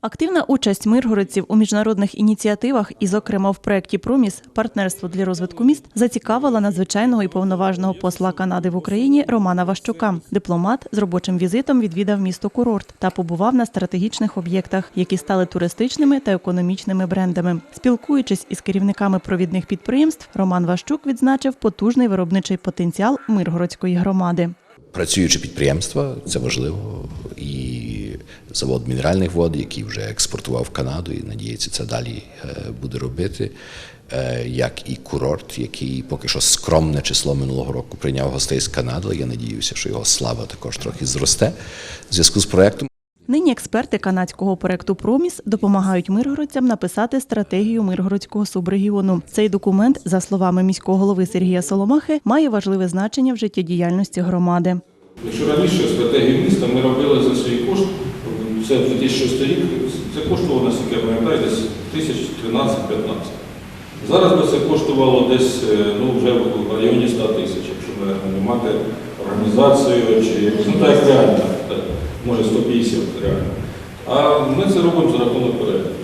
Активна участь миргородців у міжнародних ініціативах і, зокрема, в проєкті Проміс партнерство для розвитку міст зацікавила надзвичайного і повноважного посла Канади в Україні Романа Ващука. Дипломат з робочим візитом відвідав місто курорт та побував на стратегічних об'єктах, які стали туристичними та економічними брендами. Спілкуючись із керівниками провідних підприємств, Роман Ващук відзначив потужний виробничий потенціал Миргородської громади. Працюючі підприємства, це важливо, завод мінеральних вод, який вже експортував в Канаду, і надіється, це далі е, буде робити. Е, Як і курорт, який поки що скромне число минулого року прийняв гостей з Канади. Я надіюся, що його слава також трохи зросте в зв'язку з проектом. Нині експерти канадського проекту Проміс допомагають миргородцям написати стратегію миргородського субрегіону. Цей документ, за словами міського голови Сергія Соломахи, має важливе значення в життєдіяльності громади. Якщо раніше стратегію міста ми робили за свій кошт, це 2006 рік, це коштувало, наскільки я пам'ятаю, десь тисяч 13-15. Зараз би це коштувало десь е, ну, вже в районі 100 тисяч, якщо ми не мати організацію чи ну так реально, так, може 150 реально. А ми це робимо за рахунок проєкту.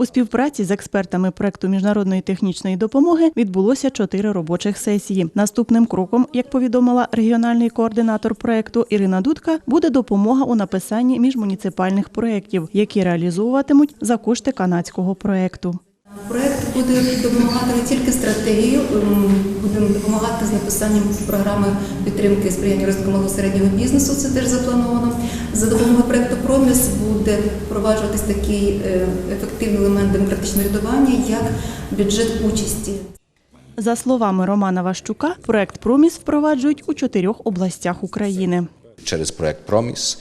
У співпраці з експертами проекту міжнародної технічної допомоги відбулося чотири робочих сесії. Наступним кроком, як повідомила регіональний координатор проекту Ірина Дудка, буде допомога у написанні міжмуніципальних проєктів, які реалізовуватимуть за кошти канадського проекту. Проект буде допомагати не тільки стратегію, ем, будемо допомагати з написанням програми підтримки сприяння розвитку малого середнього бізнесу. Це теж заплановано. За допомогою проекту Проміс буде впроваджуватись такий е, ефективний елемент демократичного рядування, як бюджет участі. За словами Романа Ващука, проект Проміс впроваджують у чотирьох областях України. Через проект Проміс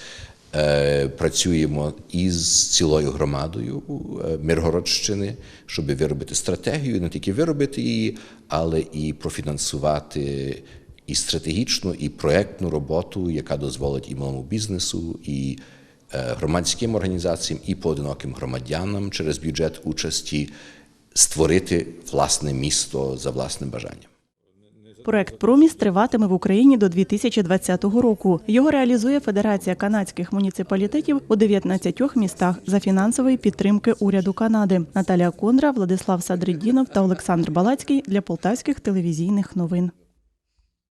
працюємо із цілою громадою е, Миргородщини, щоб виробити стратегію, не тільки виробити її, але і профінансувати і стратегічну, і проектну роботу, яка дозволить і малому бізнесу, і е, громадським організаціям, і поодиноким громадянам через бюджет участі створити власне місто за власним бажанням. Проект Проміс триватиме в Україні до 2020 року. Його реалізує Федерація канадських муніципалітетів у 19 містах за фінансової підтримки уряду Канади. Наталія Кондра, Владислав Садридінов та Олександр Балацький для полтавських телевізійних новин.